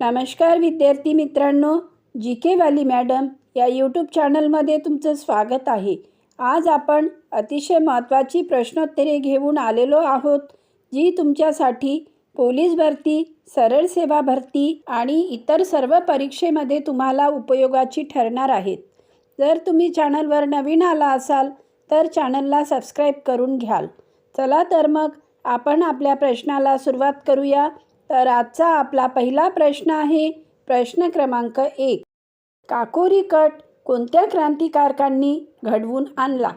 नमस्कार विद्यार्थी मित्रांनो जी के वाली मॅडम या यूट्यूब चॅनलमध्ये तुमचं स्वागत आहे. आज आपण अतिशय महत्त्वाची प्रश्नोत्तरे घेऊन आलेलो आहोत जी तुमच्यासाठी पोलीस भरती सरळ सेवा भरती आणि इतर सर्व परीक्षेमध्ये तुम्हाला उपयोगाची ठरणार आहेत. जर तुम्ही चॅनलवर नवीन आला असाल तर चॅनलला सबस्क्राईब करून घ्याल. चला तर मग आपण आपल्या प्रश्नाला सुरुवात करूया. तर आजचा आपला पहिला प्रश्न आहे प्रश्न क्रमांक एक. काकोरी कट कोणत्या क्रांतिकारकांनी घडवून आणला?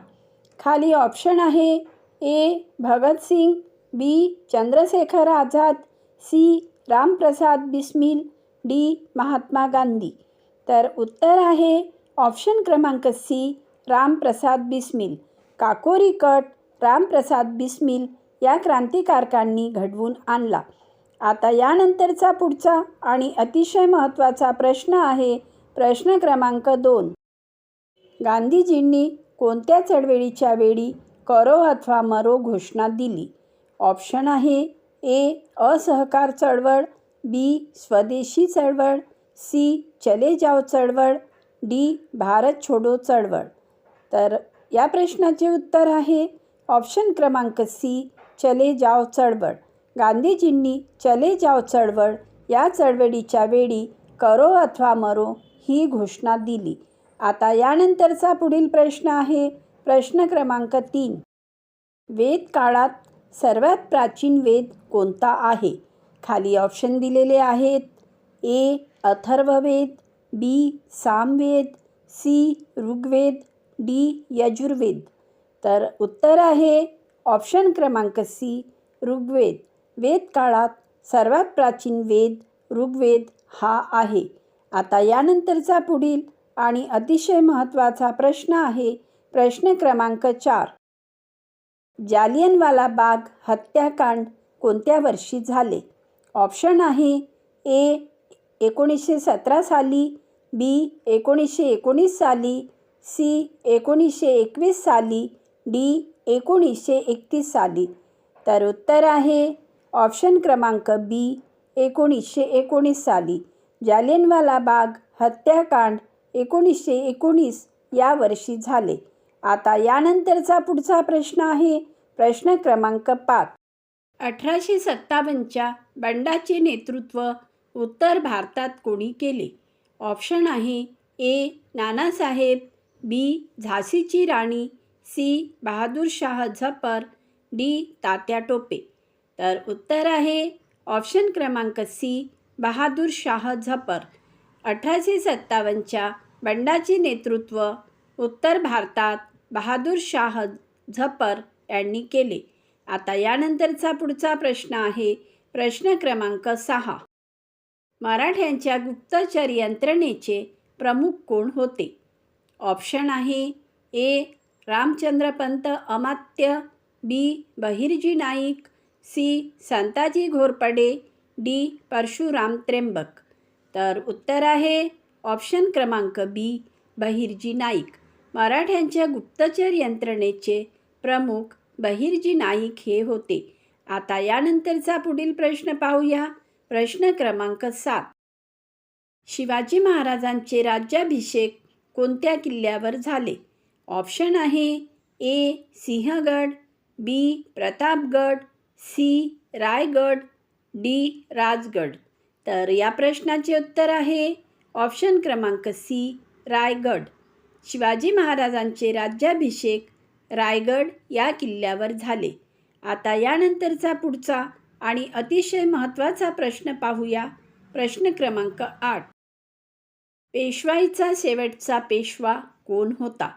खाली ऑप्शन आहे A Bhagat Singh B Chandrashekhar Azad C Ramprasad Bismil D Mahatma Gandhi. तर उत्तर आहे ऑप्शन क्रमांक सी रामप्रसाद बिस्मिल. काकोरी कट रामप्रसाद बिस्मिल या क्रांतिकारकांनी घडवून आणला. आता यानंतरचा पुढचा आणि अतिशय महत्त्वाचा प्रश्न आहे प्रश्न क्रमांक दोन. गांधीजींनी कोणत्या चळवळीच्या वेळी करो अथवा मरो घोषणा दिली? ऑप्शन आहे ए. असहकार चळवळ बी. स्वदेशी चळवळ सी. चले जाव चळवळ डी. भारत छोडो चळवळ. तर या प्रश्नाचे उत्तर आहे ऑप्शन क्रमांक सी. चले जाव चळवळ. गांधीजींनी चले जाव चळवळ या चळवळीच्या वेळी करो अथवा मरो ही घोषणा दिली. आता यानंतरचा पुढील प्रश्न आहे. प्रश्न क्रमांक तीन. वेद काळात सर्वात प्राचीन वेद कोणता आहे? खाली ऑप्शन दिलेले आहेत. A Atharvaveda B Samaveda C Rigveda D Yajurveda. तर उत्तर आहे. ऑप्शन क्रमांक सी ऋग्वेद. वेद काळात सर्वात प्राचीन वेद ऋग्वेद हा आहे. आता यानंतरचा पुढील आणि अतिशय महत्त्वाचा प्रश्न आहे प्रश्न क्रमांक चार. जालियनवाला बाग हत्याकांड कोणत्या वर्षी झाले? ऑप्शन आहे ए एकोणीसशे सतरा साली बी एकोणीसशे एकोणीस साली सी एकोणीसशे एकवीस साली डी एकोणीसशे एकतीस साली. तर उत्तर आहे ऑप्शन क्रमांक बी एकोणीसशे एकोणीस साली. जालियनवाला बाग हत्याकांड एकोणीसशे एकोणीस या वर्षी झाले. आता यानंतरचा पुढचा प्रश्न आहे. प्रश्न क्रमांक पाच. अठराशे सत्तावन्नच्या बंडाचे नेतृत्व उत्तर भारतात कोणी केले? ऑप्शन आहे ए नानासाहेब बी झाशीची राणी सी बहादूर शाह झपर डी तात्या टोपे. तर उत्तर आहे ऑप्शन क्रमांक सी बहादूर शाह झपर अठराशे सत्तावन्नच्या बंडाचे नेतृत्व उत्तर भारतात बहादूर शाह झपर यांनी केले. आता यानंतरचा पुढचा प्रश्न आहे प्रश्न क्रमांक सहा. मराठ्यांच्या गुप्तचर यंत्रणेचे प्रमुख कोण होते? ऑप्शन आहे A Ramchandrapant Amatya B Bahirji Naik C. Santaji Ghorpade D. Parshuram Trimbak. तर उत्तर आहे ऑप्शन क्रमांक बी बहिर्जी नाईक. मराठ्यांच्या गुप्तचर यंत्रणेचे प्रमुख बहिर्जी नाईक हे होते. आता यानंतरचा पुढील प्रश्न पाहूया. प्रश्न क्रमांक सात. शिवाजी महाराजांचे राज्याभिषेक कोणत्या किल्ल्यावर झाले? ऑप्शन आहे A. Sinhagad B. Pratapgad C. Raigad D. Rajgad. तर या प्रश्नाचे उत्तर आहे ऑप्शन क्रमांक सी रायगड. शिवाजी महाराजांचे राज्याभिषेक रायगड या किल्ल्यावर झाले. आता यानंतरचा पुढचा आणि अतिशय महत्त्वाचा प्रश्न पाहूया. प्रश्न क्रमांक आठ. पेशवाईचा शेवटचा पेशवा कोण होता?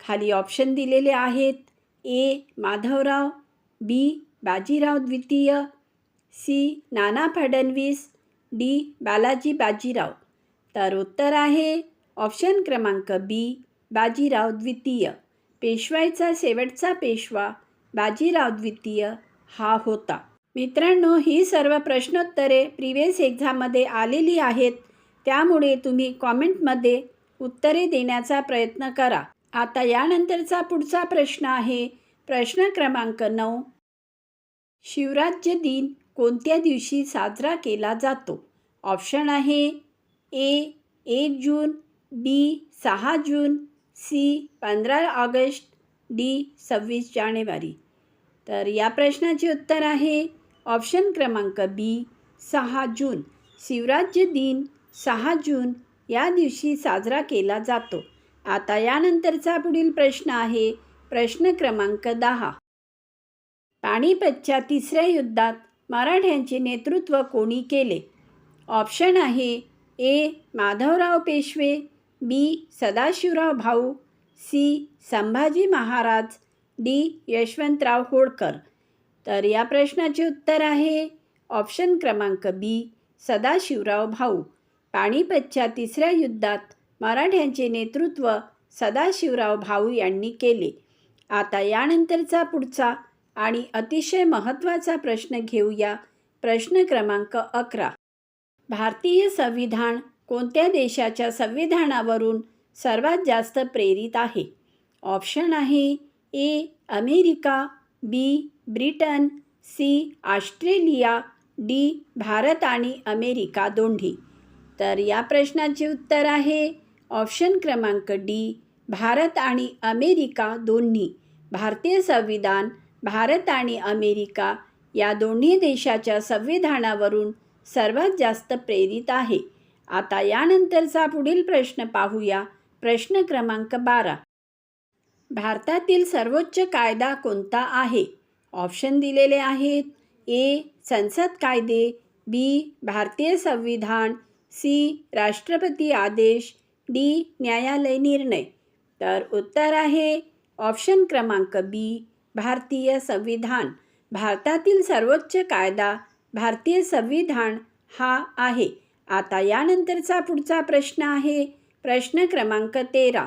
खाली ऑप्शन दिलेले आहेत. ए. माधवराव बी. बाजीराव द्वितीय सी. नाना फडणवीस डी. बालाजी बाजीराव. तर उत्तर आहे ऑप्शन क्रमांक बी बाजीराव द्वितीय. पेशवाईचा शेवटचा पेशवा बाजीराव द्वितीय हा होता. मित्रांनो ही सर्व प्रश्नोत्तरे प्रिवियस एक्झाममध्ये आलेली आहेत. त्यामुळे तुम्ही कॉमेंटमध्ये उत्तरे देण्याचा प्रयत्न करा. आता यानंतरचा पुढचा प्रश्न आहे. प्रश्न क्रमांक नऊ शिवराज्य दिन कोणत्या दिवशी साजरा केला जातो? ऑप्शन आहे ए एक जून बी सहा जून सी पंधरा ऑगस्ट डी सव्वीस जानेवारी. तर या प्रश्नाचे उत्तर आहे ऑप्शन क्रमांक बी सहा जून. शिवराज्य दिन सहा जून या दिवशी साजरा केला जातो. आता यानंतरचा पुढील प्रश्न आहे प्रश्न क्रमांक दहा. पाणीपतच्या तिसऱ्या युद्धात मराठ्यांचे नेतृत्व कोणी केले? ऑप्शन आहे ए. माधवराव पेशवे B. Sadashivrao Bhau C. Sambhaji Maharaj D. Yashwantrao Holkar. तर या प्रश्नाचे उत्तर आहे ऑप्शन क्रमांक बी. सदाशिवराव भाऊ. पाणीपतच्या तिसऱ्या युद्धात मराठ्यांचे नेतृत्व सदाशिवराव भाऊ यांनी केले. आता यानंतरचा पुढचा आणि अतिशय महत्त्वाचा प्रश्न घेऊया. प्रश्न क्रमांक अकरा. भारतीय संविधान कोणत्या देशाच्या संविधानावरून सर्वात जास्त प्रेरित आहे? ऑप्शन आहे A America B Britain C Australia D Bharat आणि अमेरिका दोन्ही. तर या प्रश्नाचे उत्तर आहे ऑप्शन क्रमांक डी भारत आणि अमेरिका दोन्ही. भारतीय संविधान भारत आणि अमेरिका या दोन्ही देशाच्या संविधानावरून सर्वात जास्त प्रेरित आहे. आता यानंतरचा पुढील प्रश्न पाहूया. प्रश्न क्रमांक बारा. भारतातील सर्वोच्च कायदा कोणता आहे? ऑप्शन दिलेले आहेत. ए. संसद कायदे. बी. भारतीय संविधान. सी. राष्ट्रपती आदेश. डी. न्यायालय निर्णय. तर उत्तर आहे ऑप्शन क्रमांक बी. भारतीय संविधान भारतातील सर्वोच्च कायदा भारतीय संविधान हा आहे. आता यानंतरचा पुढचा प्रश्न आहे. प्रश्न क्रमांक तेरा.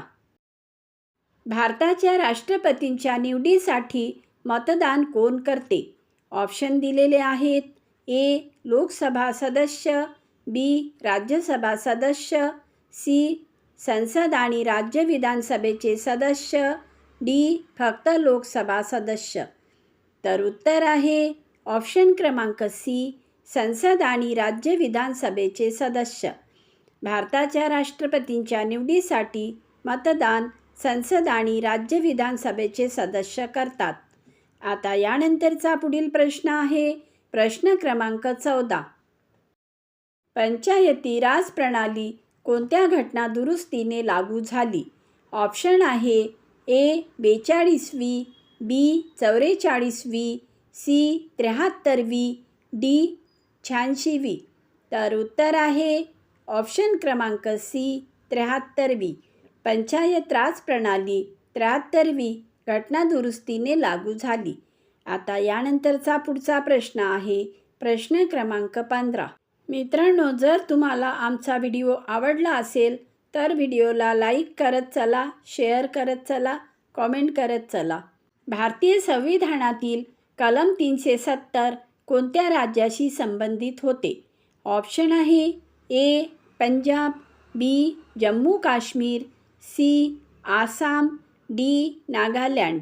भारताच्या राष्ट्रपतींच्या निवडीसाठी मतदान कोण करते? ऑप्शन दिलेले आहेत. ए. लोकसभा सदस्य बी. राज्यसभा सदस्य सी. संसद आणि राज्य विधानसभेचे सदस्य डी फक्त लोकसभा सदस्य. तर उत्तर आहे ऑप्शन क्रमांक सी संसद आणि राज्य विधानसभेचे सदस्य. भारताच्या राष्ट्रपतींच्या निवडीसाठी मतदान संसद आणि राज्य विधानसभेचे सदस्य करतात. आता यानंतरचा पुढील प्रश्न आहे प्रश्न क्रमांक चौदा. पंचायती राज प्रणाली कोणत्या घटना दुरुस्तीने लागू झाली? ऑप्शन आहे ए बेचाळीसवी बी चौवेचाळीसवी सी त्र्याहत्तरवी डी शहाऐंशीवी तर उत्तर आहे ऑप्शन क्रमांक सी त्र्याहत्तरवी पंचायत राज प्रणाली त्र्याहत्तरवी घटनादुरुस्तीने लागू झाली. आता यानंतरचा पुढचा प्रश्न आहे. प्रश्न क्रमांक पंधरा. मित्रांनो जर तुम्हाला आमचा व्हिडिओ आवडला असेल तर व्हिडिओला लाईक करत चला शेअर करत चला कॉमेंट करत चला. भारतीय संविधानातील कलम तीनशे सत्तर कोणत्या राज्याशी संबंधित होते? ऑप्शन आहे A Punjab B Jammu Kashmir C Assam D Nagaland.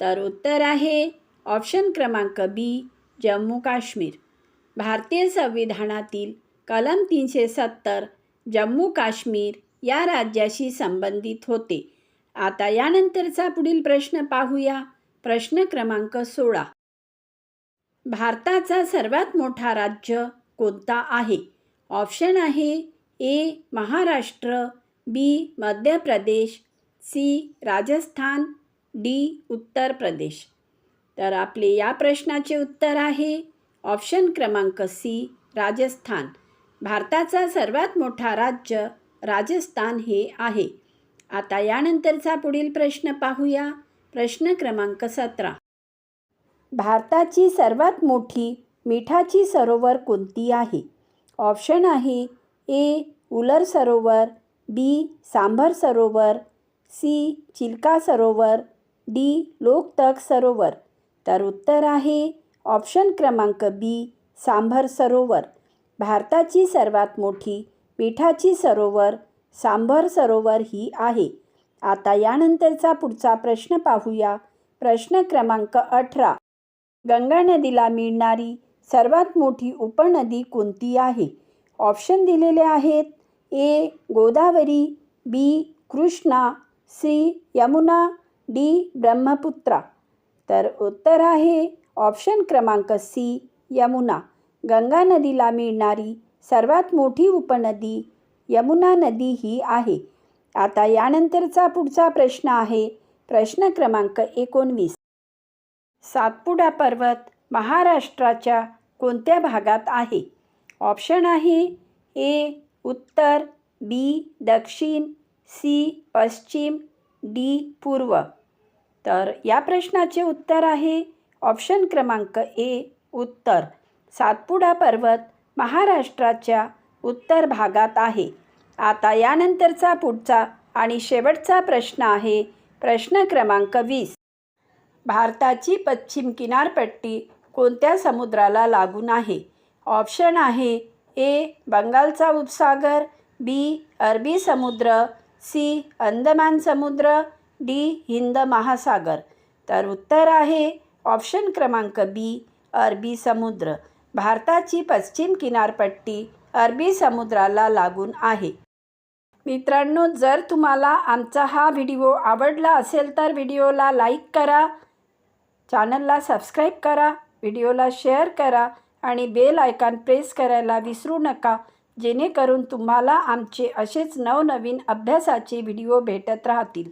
तर उत्तर आहे ऑप्शन क्रमांक बी जम्मू काश्मीर. भारतीय संविधानातील कलम तीनशे सत्तर जम्मू काश्मीर या राज्याशी संबंधित होते. आता यानंतरचा पुढील प्रश्न पाहूया. प्रश्न क्रमांक सोळा. भारताचा सर्वात मोठा राज्य कोणता आहे? ऑप्शन आहे ए महाराष्ट्र बी मध्य प्रदेश सी राजस्थान डी उत्तर प्रदेश. तर आपले या प्रश्नाचे उत्तर आहे. ऑप्शन क्रमांक सी राजस्थान. भारताचा सर्वात मोठा राज्य राजस्थान हे आहे. आता यानंतरचा पुढील प्रश्न पाहूया. प्रश्न क्रमांक सतरा. भारताची सर्वात मोठी मिठाची सरोवर कोणती आहे? ऑप्शन आहे ए उलर सरोवर बी सांभर सरोवर सी चिल्का सरोवर डी लोकतक सरोवर. तर उत्तर आहे ऑप्शन क्रमांक बी सांभर सरोवर. भारताची सर्वात मोठी पिठाची सरोवर सांभर सरोवर ही आहे. आता यानंतरचा पुढचा प्रश्न पाहूया. प्रश्न क्रमांक अठरा. गंगा नदीला मिळणारी सर्वात मोठी उपनदी कोणती आहे? ऑप्शन दिलेले आहेत. A Godavari B Krishna C Yamuna D Brahmaputra. तर उत्तर आहे. ऑप्शन क्रमांक सी यमुना. गंगा नदीला मिळणारी सर्वात मोठी उपनदी यमुना नदी ही आहे. आता यानंतरचा पुढचा प्रश्न आहे. प्रश्न क्रमांक एकोणवीस. सातपुडा पर्वत महाराष्ट्राच्या कोणत्या भागात आहे? ऑप्शन आहे ए उत्तर बी दक्षिण सी पश्चिम डी पूर्व. तर या प्रश्नाचे उत्तर आहे. ऑप्शन क्रमांक ए उत्तर. सातपुडा पर्वत महाराष्ट्राच्या उत्तर भागात आहे. आता यानंतरचा पुढचा आणि शेवटचा प्रश्न आहे प्रश्न क्रमांक वीस. भारताची पश्चिम किनारपट्टी कोणत्या समुद्राला लागून आहे? ऑप्शन आहे ए बंगालचा उपसागर बी अरबी समुद्र सी अंदमान समुद्र डी हिंद महासागर. तर उत्तर आहे ऑप्शन क्रमांक बी अरबी समुद्र. भारताची पश्चिम किनारपट्टी अरबी समुद्राला लागून आहे. मित्रांनो जर तुम्हाला आमचा हा व्हिडिओ आवडला असेल तर व्हिडिओला लाईक करा चॅनलला सबस्क्राईब करा व्हिडिओला शेअर करा आणि बेल आयकॉन प्रेस करायला विसरू नका जेणेकरून तुम्हाला आमचे असेच नवनवीन अभ्यासाचे व्हिडिओ भेटत राहतील.